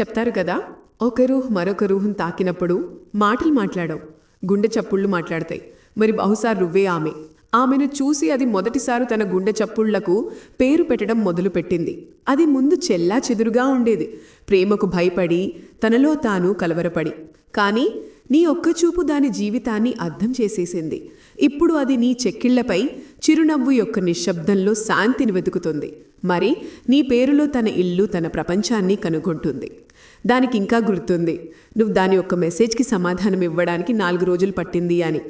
చెప్తారు కదా ఒక రూహ్ మరొక రూహును తాకినప్పుడు మాటలు మాట్లాడవు గుండె చప్పుళ్ళు మాట్లాడతాయి. మరి బహుశా రువ్వే ఆమె. ఆమెను చూసి అది మొదటిసారి తన గుండె చప్పుళ్ళకు పేరు పెట్టడం మొదలుపెట్టింది. అది ముందు చెల్లా చెదురుగా ఉండేది. ప్రేమకు భయపడి తనలో తాను కలవరపడి. కానీ నీ ఒక్క చూపు దాని జీవితాన్ని అర్థం చేసేసింది. ఇప్పుడు అది నీ చెక్కిళ్ళపై చిరునవ్వు యొక్క నిశ్శబ్దంలో శాంతిని వెతుకుతుంది. మరి నీ పేరులో తన ఇల్లు తన ప్రపంచాన్ని కనుగొంటుంది. దానికి ఇంకా గుర్తుంది. నువ్వు దాని యొక్క మెసేజ్కి సమాధానం ఇవ్వడానికి నాలుగు రోజులు పట్టింది అని.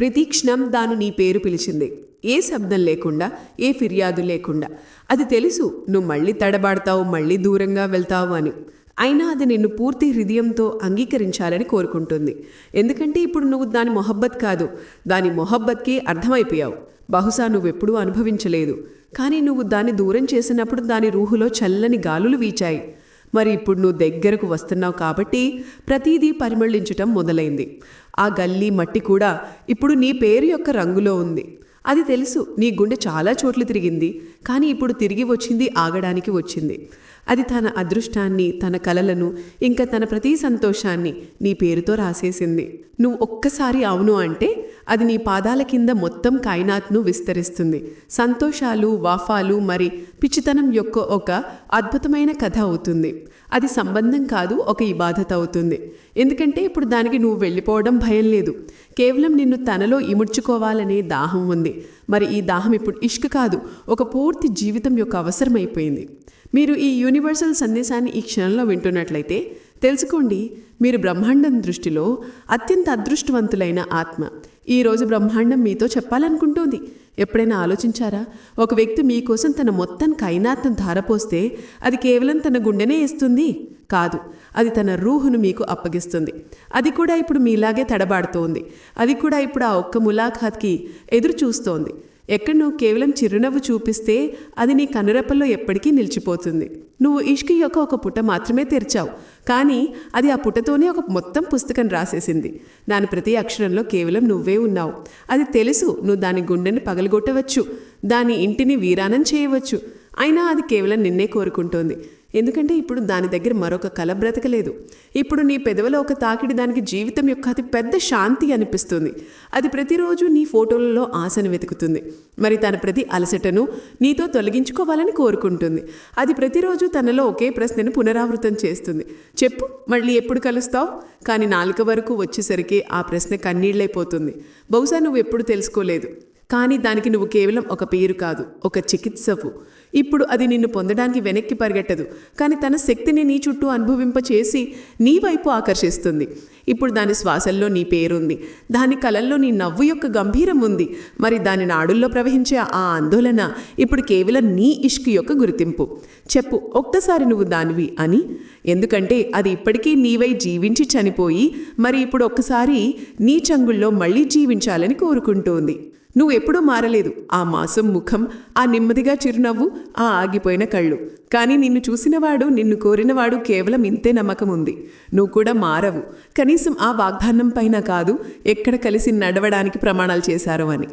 ప్రతి క్షణం దాను నీ పేరు పిలిచింది. ఏ శబ్దం లేకుండా ఏ ఫిర్యాదు లేకుండా. అది తెలుసు నువ్వు మళ్ళీ తడబాడతావు మళ్ళీ దూరంగా వెళ్తావు అని. అయినా అది నిన్ను పూర్తి హృదయంతో అంగీకరించాలని కోరుకుంటుంది. ఎందుకంటే ఇప్పుడు నువ్వు దాని మొహబ్బత్ కాదు. దాని మొహబ్బత్కి అర్థమైపోయావు. బహుశా నువ్వెప్పుడూ అనుభవించలేదు. కానీ నువ్వు దాన్ని దూరం చేసినప్పుడు దాని రూహులో చల్లని గాలులు వీచాయి. మరి ఇప్పుడు నువ్వు దగ్గరకు వస్తున్నావు కాబట్టి ప్రతిదీ పరిమళించటం మొదలైంది. ఆ గల్లీ మట్టి కూడా ఇప్పుడు నీ పేరు యొక్క రంగులో ఉంది. అది తెలుసు నీ గుండె చాలా చోట్ల తిరిగింది కానీ ఇప్పుడు తిరిగి వచ్చింది ఆగడానికి వచ్చింది. అది తన అదృష్టాన్ని తన కలలను ఇంకా తన ప్రతి సంతోషాన్ని నీ పేరుతో రాసేసింది. నువ్వు ఒక్కసారి అవును అంటే అది నీ పాదాల కింద మొత్తం కాయినాత్ను విస్తరిస్తుంది. సంతోషాలు వాఫాలు మరి పిచ్చితనం యొక్క ఒక అద్భుతమైన కథ అవుతుంది. అది సంబంధం కాదు ఒక ఇబాధత అవుతుంది. ఎందుకంటే ఇప్పుడు దానికి నువ్వు వెళ్ళిపోవడం భయం లేదు. కేవలం నిన్ను తనలో ఇముడ్చుకోవాలనే దాహం ఉంది. మరి ఈ దాహం ఇప్పుడు ఇష్క కాదు ఒక పూర్తి జీవితం యొక్క అవసరమైపోయింది. మీరు ఈ యూనివర్సల్ సందేశాన్ని ఈ క్షణంలో వింటున్నట్లయితే తెలుసుకోండి మీరు బ్రహ్మాండం దృష్టిలో అత్యంత అదృష్టవంతులైన ఆత్మ. ఈరోజు బ్రహ్మాండం మీతో చెప్పాలనుకుంటోంది. ఎప్పుడైనా ఆలోచించారా? ఒక వ్యక్తి మీకోసం తన మొత్తం కైనాత్ను ధారపోస్తే అది కేవలం తన గుండెనే ఇస్తుంది? కాదు అది తన రూహును మీకు అప్పగిస్తుంది. అది కూడా ఇప్పుడు మీలాగే తడబాడుతోంది. అది కూడా ఇప్పుడు ఆ ఒక్క ములాఖాత్కి ఎదురు చూస్తోంది ఎక్కడ నువ్వు కేవలం చిరునవ్వు చూపిస్తే అది నీ కనురెప్పల్లో ఎప్పటికీ నిలిచిపోతుంది. నువ్వు ఇష్కి యొక్క ఒక పుట మాత్రమే తెరిచావు. కానీ అది ఆ పుటతోనే ఒక మొత్తం పుస్తకం రాసేసింది. దాని ప్రతి అక్షరంలో కేవలం నువ్వే ఉన్నావు. అది తెలుసు నువ్వు దాని గుండెని పగలగొట్టవచ్చు. దాని ఇంటిని వీరానం చేయవచ్చు. అయినా అది కేవలం నిన్నే కోరుకుంటోంది. ఎందుకంటే ఇప్పుడు దాని దగ్గర మరొక కల బ్రతకలేదు. ఇప్పుడు నీ పెదవుల ఒక తాకిడి దానికి జీవితం యొక్క అతి పెద్ద శాంతి అనిపిస్తుంది. అది ప్రతిరోజు నీ ఫోటోలలో ఆశను వెతుకుతుంది. మరి తన ప్రతి అలసటను నీతో తొలగించుకోవాలని కోరుకుంటుంది. అది ప్రతిరోజు తనలో ఒకే ప్రశ్నను పునరావృతం చేస్తుంది. చెప్పు మళ్ళీ ఎప్పుడు కలుస్తావు? కానీ నాలుక వరకు వచ్చేసరికి ఆ ప్రశ్న కన్నీళ్ళైపోతుంది. బహుశా నువ్వు ఎప్పుడు తెలుసుకోలేదు. కానీ దానికి నువ్వు కేవలం ఒక పేరు కాదు ఒక చికిత్సవు. ఇప్పుడు అది నిన్ను పొందడానికి వెనక్కి పరిగెట్టదు. కానీ తన శక్తిని నీ చుట్టూ అనుభవింప చేసి నీ వైపు ఆకర్షిస్తుంది. ఇప్పుడు దాని శ్వాసల్లో నీ పేరుంది. దాని కలల్లో నీ నవ్వు యొక్క గంభీరం ఉంది. మరి దాని నాడుల్లో ప్రవహించే ఆ ఆందోళన ఇప్పుడు కేవలం నీ ఇష్క్ యొక్క గుర్తింపు. చెప్పు ఒక్కసారి నువ్వు దానివి అని. ఎందుకంటే అది ఇప్పటికీ నీవై జీవించి చనిపోయి మరి ఇప్పుడు ఒక్కసారి నీ చంగుల్లో మళ్ళీ జీవించాలని కోరుకుంటోంది. నువ్వు ఎప్పుడూ మారలేదు. ఆ మాసం ముఖం ఆ నెమ్మదిగా చిరునవ్వు ఆ ఆగిపోయిన కళ్ళు. కానీ నిన్ను చూసినవాడు నిన్ను కోరినవాడు కేవలం ఇంతే నమ్మకం ఉంది నువ్వు కూడా మారవు. కనీసం ఆ వాగ్దానం పైన కాదు ఎక్కడ కలిసి నడవడానికి ప్రమాణాలు చేశారో అని.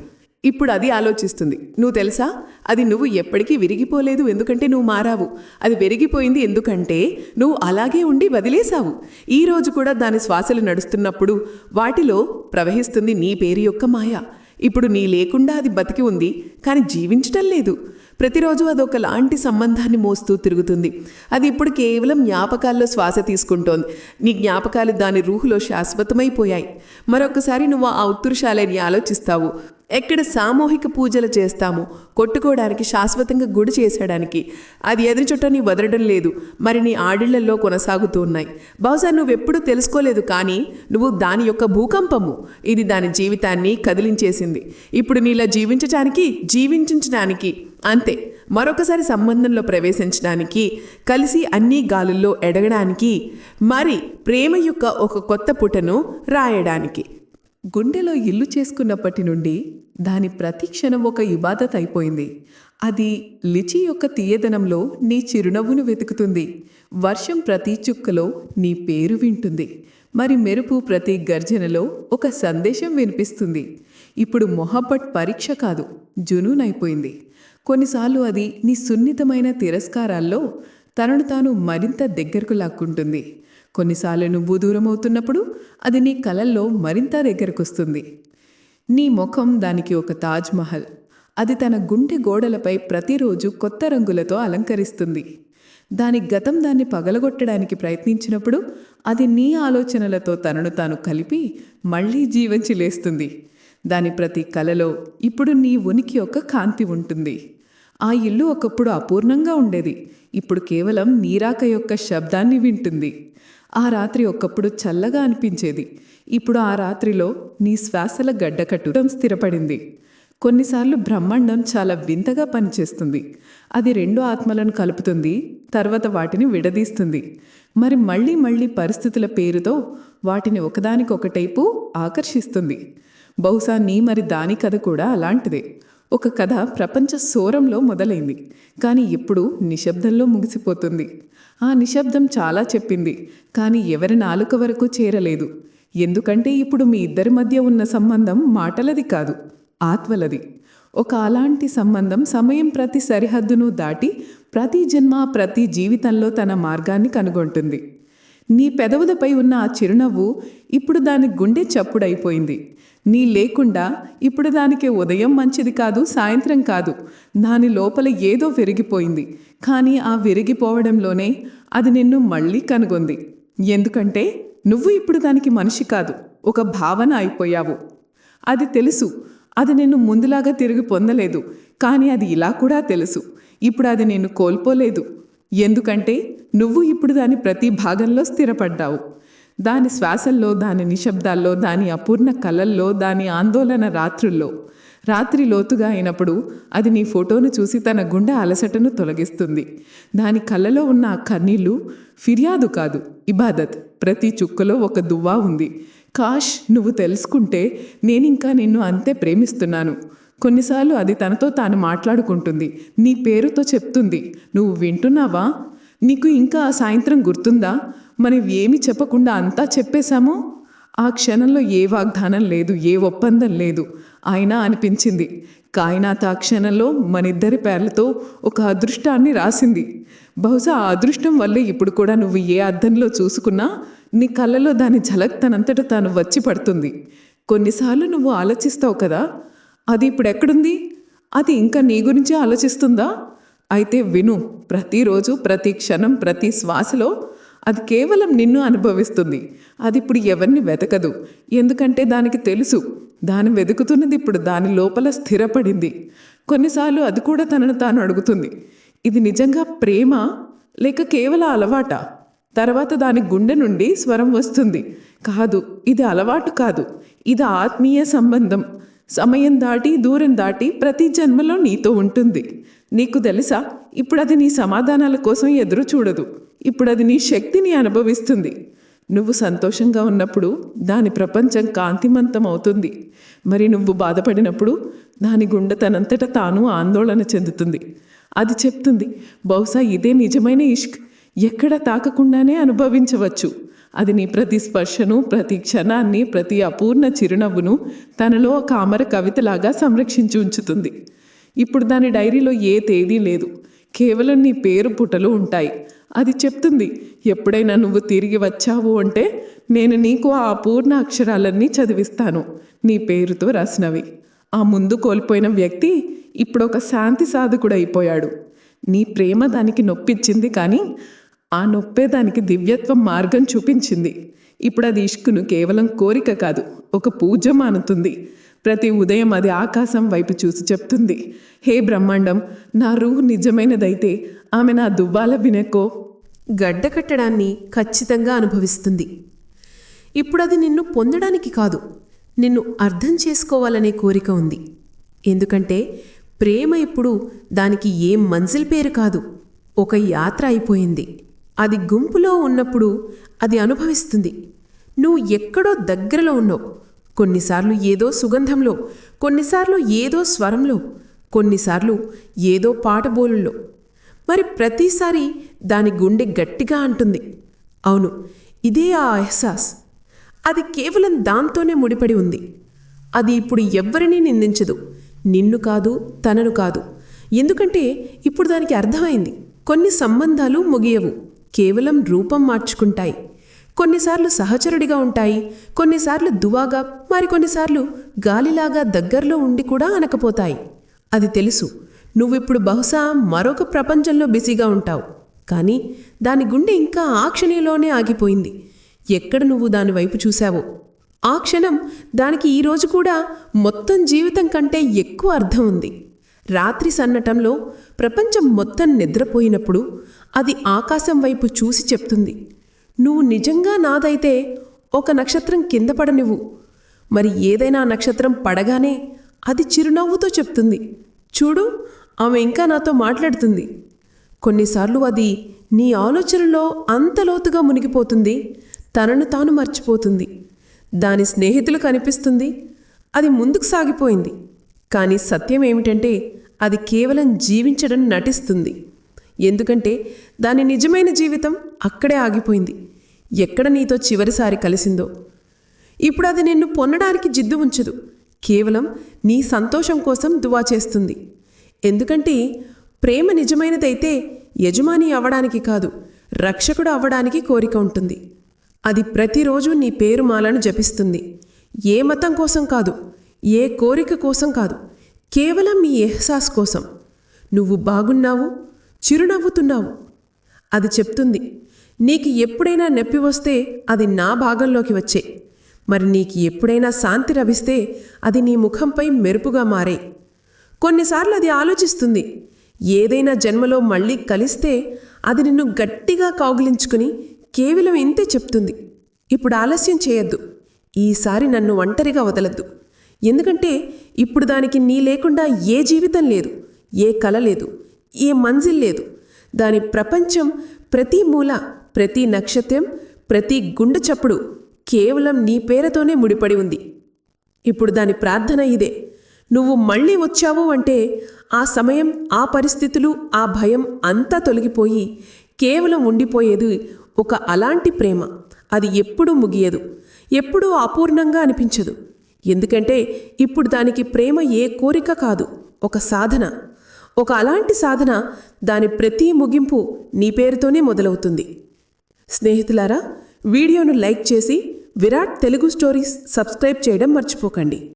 ఇప్పుడు అది ఆలోచిస్తుంది. నువ్వు తెలుసా? అది నువ్వు ఎప్పటికీ విరిగిపోలేదు. ఎందుకంటే నువ్వు మారావు. అది విరిగిపోయింది ఎందుకంటే నువ్వు అలాగే ఉండి వదిలేశావు. ఈ రోజు కూడా దాని శ్వాసలు నడుస్తున్నప్పుడు వాటిలో ప్రవహిస్తుంది నీ పేరు యొక్క మాయ. ఇప్పుడు నీ లేకుండా అది బతికి ఉంది కానీ జీవించటం లేదు. ప్రతిరోజు అది ఒకలాంటి సంబంధాన్ని మోస్తూ తిరుగుతుంది. అది ఇప్పుడు కేవలం జ్ఞాపకాల్లో శ్వాస తీసుకుంటోంది. నీ జ్ఞాపకాలు దాని రూహులో శాశ్వతమైపోయాయి. మరొకసారి నువ్వు ఆ ఉత్తురుశాలని ఆలోచిస్తావు. ఎక్కడ సామూహిక పూజలు చేస్తామో కొట్టుకోవడానికి శాశ్వతంగా గుడి చేసేయడానికి. అది ఎదురు చుట్టాన్ని వదలడం లేదు. మరి నీ ఆడిళ్ళలో కొనసాగుతూ ఉన్నాయి. బహుశా నువ్వెప్పుడూ తెలుసుకోలేదు కానీ నువ్వు దాని యొక్క భూకంపము. ఇది దాని జీవితాన్ని కదిలించేసింది. ఇప్పుడు నీలా జీవించడానికి జీవించడానికి అంతే. మరొకసారి సంబంధంలో ప్రవేశించడానికి కలిసి అన్ని గాలుల్లో ఎడగడానికి మరి ప్రేమ యొక్క ఒక కొత్త పుటను రాయడానికి. గుండెలో ఇల్లు చేసుకున్నప్పటి నుండి దాని ప్రతి క్షణం ఒక ఇబాదత్ అయిపోయింది. అది లిచి యొక్క తీయదనంలో నీ చిరునవ్వును వెతుకుతుంది. వర్షం ప్రతి చుక్కలో నీ పేరు వింటుంది. మరి మెరుపు ప్రతి గర్జనలో ఒక సందేశం వినిపిస్తుంది. ఇప్పుడు మొహబ్బట్ పరీక్ష కాదు జునూన్ అయిపోయింది. కొన్నిసార్లు అది నీ సున్నితమైన తిరస్కారాల్లో తనను తాను మరింత దగ్గరకు లాక్కుంటుంది. కొన్నిసార్లు నువ్వు దూరం అవుతున్నప్పుడు అది నీ కలల్లో మరింత దగ్గరకొస్తుంది. నీ ముఖం దానికి ఒక తాజ్ మహల్. అది తన గుండె గోడలపై ప్రతిరోజు కొత్త రంగులతో అలంకరిస్తుంది. దాని గతం దాన్ని పగలగొట్టడానికి ప్రయత్నించినప్పుడు అది నీ ఆలోచనలతో తనను తాను కలిపి మళ్ళీ జీవించి లేస్తుంది. దాని ప్రతి కలలో ఇప్పుడు నీ ఉనికి ఒక కాంతి ఉంటుంది. ఆ ఇల్లు ఒకప్పుడు అపూర్ణంగా ఉండేది. ఇప్పుడు కేవలం నీరాక యొక్క శబ్దాన్ని వింటుంది. ఆ రాత్రి ఒకప్పుడు చల్లగా అనిపించేది. ఇప్పుడు ఆ రాత్రిలో నీ శ్వాసల గడ్డకట్టుడం స్థిరపడింది. కొన్నిసార్లు బ్రహ్మాండం చాలా వింతగా పనిచేస్తుంది. అది రెండు ఆత్మలను కలుపుతుంది తర్వాత వాటిని విడదీస్తుంది. మరి మళ్ళీ మళ్ళీ పరిస్థితుల పేరుతో వాటిని ఒకదానికొకటైపు ఆకర్షిస్తుంది. బహుశా నీ మరి దాని కథ కూడా అలాంటిదే. ఒక కథ ప్రపంచ సోరంలో మొదలైంది కానీ ఇప్పుడు నిశ్శబ్దంలో ముగిసిపోతుంది. ఆ నిశ్శబ్దం చాలా చెప్పింది కానీ ఎవరి నాలుక వరకు చేరలేదు. ఎందుకంటే ఇప్పుడు మీ ఇద్దరి మధ్య ఉన్న సంబంధం మాటలది కాదు ఆత్మలది. ఒక అలాంటి సంబంధం సమయం ప్రతి సరిహద్దును దాటి ప్రతి జన్మ ప్రతి జీవితంలో తన మార్గాన్ని కనుగొంటుంది. నీ పెదవులపై ఉన్న ఆ చిరునవ్వు ఇప్పుడు దాని గుండె చప్పుడైపోయింది. నీ లేకుండా ఇప్పుడు దానికి ఉదయం మంచిది కాదు సాయంత్రం కాదు. దాని లోపల ఏదో విరిగిపోయింది. కానీ ఆ విరిగిపోవడంలోనే అది నిన్ను మళ్ళీ కనుగొంది. ఎందుకంటే నువ్వు ఇప్పుడు దానికి మనిషి కాదు ఒక భావన అయిపోయావు. అది తెలుసు. అది నిన్ను ముందులాగా తిరిగి పొందలేదు. కానీ అది ఇలా కూడా తెలుసు. ఇప్పుడు అది నిన్ను కోల్పోలేదు. ఎందుకంటే నువ్వు ఇప్పుడు దాని ప్రతి భాగంలో స్థిరపడ్డావు. దాని శ్వాసల్లో దాని నిశ్శబ్దాల్లో దాని అపూర్ణ కలల్లో దాని ఆందోళన రాత్రుల్లో. రాత్రి లోతుగా అయినప్పుడు అది నీ ఫోటోను చూసి తన గుండె అలసటను తొలగిస్తుంది. దాని కళ్ళలో ఉన్న ఆ కన్నీళ్ళు ఫిర్యాదు కాదు ఇబాదత్. ప్రతి చుక్కలో ఒక దువ్వా ఉంది. కాష్ నువ్వు తెలుసుకుంటే నేనింకా నిన్ను అంతే ప్రేమిస్తున్నాను. కొన్నిసార్లు అది తనతో తాను మాట్లాడుకుంటుంది నీ పేరుతో చెప్తుంది. నువ్వు వింటున్నావా? నీకు ఇంకా ఆ సాయంత్రం గుర్తుందా? మనం ఏమి చెప్పకుండా అంతా చెప్పేశామో? ఆ క్షణంలో ఏ వాగ్దానం లేదు ఏ ఒప్పందం లేదు. అయినా అనిపించింది. కాయినాథ్ ఆ క్షణంలో మనిద్దరి పేర్లతో ఒక అదృష్టాన్ని రాసింది. బహుశా ఆ అదృష్టం వల్లే ఇప్పుడు కూడా నువ్వు ఏ అర్థంలో చూసుకున్నా నీ కళ్ళలో దాని ఝలక్ తనంతట తాను వచ్చి పడుతుంది. కొన్నిసార్లు నువ్వు ఆలోచిస్తావు కదా. అది ఇప్పుడు ఎక్కడుంది? అది ఇంకా నీ గురించే ఆలోచిస్తుందా? అయితే విను ప్రతిరోజు ప్రతి క్షణం ప్రతి శ్వాసలో అది కేవలం నిన్ను అనుభవిస్తుంది. అది ఇప్పుడు ఎవరిని వెతకదు. ఎందుకంటే దానికి తెలుసు దాని వెతుకుతున్నది ఇప్పుడు దాని లోపల స్థిరపడింది. కొన్నిసార్లు అది కూడా తనను తాను అడుగుతుంది. ఇది నిజంగా ప్రేమ లేక కేవల అలవాట? తర్వాత దాని గుండె నుండి స్వరం వస్తుంది. కాదు ఇది అలవాటు కాదు. ఇది ఆత్మీయ సంబంధం. సమయం దాటి దూరం దాటి ప్రతి జన్మలో నీతో ఉంటుంది. నీకు తెలుసా? ఇప్పుడు అది నీ సమాధానాల కోసం ఎదురు చూడదు. ఇప్పుడు అది నీ శక్తిని అనుభవిస్తుంది. నువ్వు సంతోషంగా ఉన్నప్పుడు దాని ప్రపంచం కాంతిమంతం అవుతుంది. మరి నువ్వు బాధపడినప్పుడు దాని గుండె తనంతట తాను ఆందోళన చెందుతుంది. అది చెప్తుంది బహుశా ఇదే నిజమైన ఇష్క్. ఎక్కడ తాకకుండానే అనుభవించవచ్చు. అది నీ ప్రతి స్పర్శను ప్రతి క్షణాన్ని ప్రతి అపూర్ణ చిరునవ్వును తనలో ఒక అమర కవితలాగా సంరక్షించి ఉంచుతుంది. ఇప్పుడు దాని డైరీలో ఏ తేదీ లేదు. కేవలం నీ పేరు పుటలు ఉంటాయి. అది చెప్తుంది ఎప్పుడైనా నువ్వు తిరిగి వచ్చావు అంటే నేను నీకు ఆ అపూర్ణ అక్షరాలన్నీ చదివిస్తాను. నీ పేరుతో రాసినవి. ఆ ముందు కోల్పోయిన వ్యక్తి ఇప్పుడు ఒక శాంతి సాధకుడు అయిపోయాడు నీ ప్రేమ దానికి నొప్పిచ్చింది కానీ ఆ నొప్పే దానికి దివ్యత్వం మార్గం చూపించింది. ఇప్పుడు అది ఇష్కును కేవలం కోరిక కాదు ఒక పూజ మానుతుంది. ప్రతి ఉదయం అది ఆకాశం వైపు చూసి చెప్తుంది. హే బ్రహ్మాండం నా రూహు నిజమైనదైతే ఆమె నా దువ్వాల వినకో. గడ్డ కట్టడాన్ని ఖచ్చితంగా అనుభవిస్తుంది. ఇప్పుడు అది నిన్ను పొందడానికి కాదు నిన్ను అర్థం చేసుకోవాలనే కోరిక ఉంది. ఎందుకంటే ప్రేమ ఇప్పుడు దానికి ఏ మంజిల్ పేరు కాదు ఒక యాత్ర అయిపోయింది. అది గుంపులో ఉన్నప్పుడు అది అనుభవిస్తుంది. నువ్వు ఎక్కడో దగ్గరలో ఉన్నావు. కొన్నిసార్లు ఏదో సుగంధంలో కొన్నిసార్లు ఏదో స్వరంలో కొన్నిసార్లు ఏదో పాటబోలుల్లో మరి ప్రతిసారి దాని గుండె గట్టిగా అంటుంది. అవును ఇదే ఆ ఎహసాస్ అది కేవలం దాంతోనే ముడిపడి ఉంది. అది ఇప్పుడు ఎవ్వరినీ నిందించదు. నిన్ను కాదు తనను కాదు. ఎందుకంటే ఇప్పుడు దానికి అర్థమైంది. కొన్ని సంబంధాలు ముగియవు. కేవలం రూపం మార్చుకుంటాయి. కొన్నిసార్లు సహచరుడిగా ఉంటాయి కొన్నిసార్లు దువాగా మరికొన్నిసార్లు గాలిలాగా దగ్గరలో ఉండి కూడా అనకపోతాయి. అది తెలుసు నువ్విప్పుడు బహుశా మరొక ప్రపంచంలో బిజీగా ఉంటావు. కానీ దాని గుండె ఇంకా ఆ క్షణంలోనే ఆగిపోయింది. ఎక్కడ నువ్వు దాని వైపు చూశావో? ఆ క్షణం దానికి ఈ రోజు కూడా మొత్తం జీవితం కంటే ఎక్కువ అర్థం ఉంది. రాత్రి సన్నటంలో ప్రపంచం మొత్తం నిద్రపోయినప్పుడు అది ఆకాశం వైపు చూసి చెప్తుంది నువ్వు నిజంగా నాదైతే ఒక నక్షత్రం కింద పడనివ్వు. మరి ఏదైనా నక్షత్రం పడగానే అది చిరునవ్వుతో చెప్తుంది చూడు ఆమె ఇంకా నాతో మాట్లాడుతుంది. కొన్నిసార్లు అది నీ ఆలోచనలో అంత లోతుగా మునిగిపోతుంది తనను తాను మర్చిపోతుంది. దాని స్నేహితులు కనిపిస్తుంది అది ముందుకు సాగిపోయింది. కానీ సత్యం ఏమిటంటే అది కేవలం జీవించడం నటిస్తుంది. ఎందుకంటే దాని నిజమైన జీవితం అక్కడే ఆగిపోయింది. ఎక్కడ నీతో చివరిసారి కలిసిందో. ఇప్పుడు అది నిన్ను పొందడానికి జిద్దు ఉంచదు. కేవలం నీ సంతోషం కోసం దువా చేస్తుంది. ఎందుకంటే ప్రేమ నిజమైనదైతే యజమాని అవ్వడానికి కాదు రక్షకుడు అవ్వడానికి కోరిక ఉంటుంది. అది ప్రతిరోజు నీ పేరుమాలను జపిస్తుంది. ఏ మతం కోసం కాదు ఏ కోరిక కోసం కాదు కేవలం మీ ఎహ్సాస్ కోసం. నువ్వు బాగున్నావు చిరునవ్వుతున్నావు. అది చెప్తుంది నీకు ఎప్పుడైనా నొప్పి వస్తే అది నా భాగంలోకి వచ్చే. మరి నీకు ఎప్పుడైనా శాంతి లభిస్తే అది నీ ముఖంపై మెరుపుగా మారే. కొన్నిసార్లు అది ఆలోచిస్తుంది ఏదైనా జన్మలో మళ్ళీ కలిస్తే అది నిన్ను గట్టిగా కౌగిలించుకుని కేవలం ఇంతే చెప్తుంది. ఇప్పుడు ఆలస్యం చేయొద్దు ఈసారి నన్ను ఒంటరిగా వదలద్దు. ఎందుకంటే ఇప్పుడు దానికి నీ లేకుండా ఏ జీవితం లేదు ఏ కల లేదు ఏ మంజిల్ లేదు. దాని ప్రపంచం ప్రతి మూల ప్రతి నక్షత్రం ప్రతి గుండె చప్పుడు కేవలం నీ పేరుతోనే ముడిపడి ఉంది. ఇప్పుడు దాని ప్రార్థన ఇదే. నువ్వు మళ్ళీ వచ్చావు అంటే ఆ సమయం ఆ పరిస్థితులు ఆ భయం అంతా తొలగిపోయి కేవలం ఉండిపోయేది ఒక అలాంటి ప్రేమ. అది ఎప్పుడూ ముగియదు ఎప్పుడూ అపూర్ణంగా అనిపించదు. ఎందుకంటే ఇప్పుడు దానికి ప్రేమ ఏ కోరిక కాదు ఒక సాధన. ఒక అలాంటి సాధన దాని ప్రతి ముగింపు నీ పేరుతోనే మొదలవుతుంది. స్నేహితులారా వీడియోను లైక్ చేసి విరాట్ తెలుగు స్టోరీస్ సబ్స్క్రైబ్ చేయడం మర్చిపోకండి.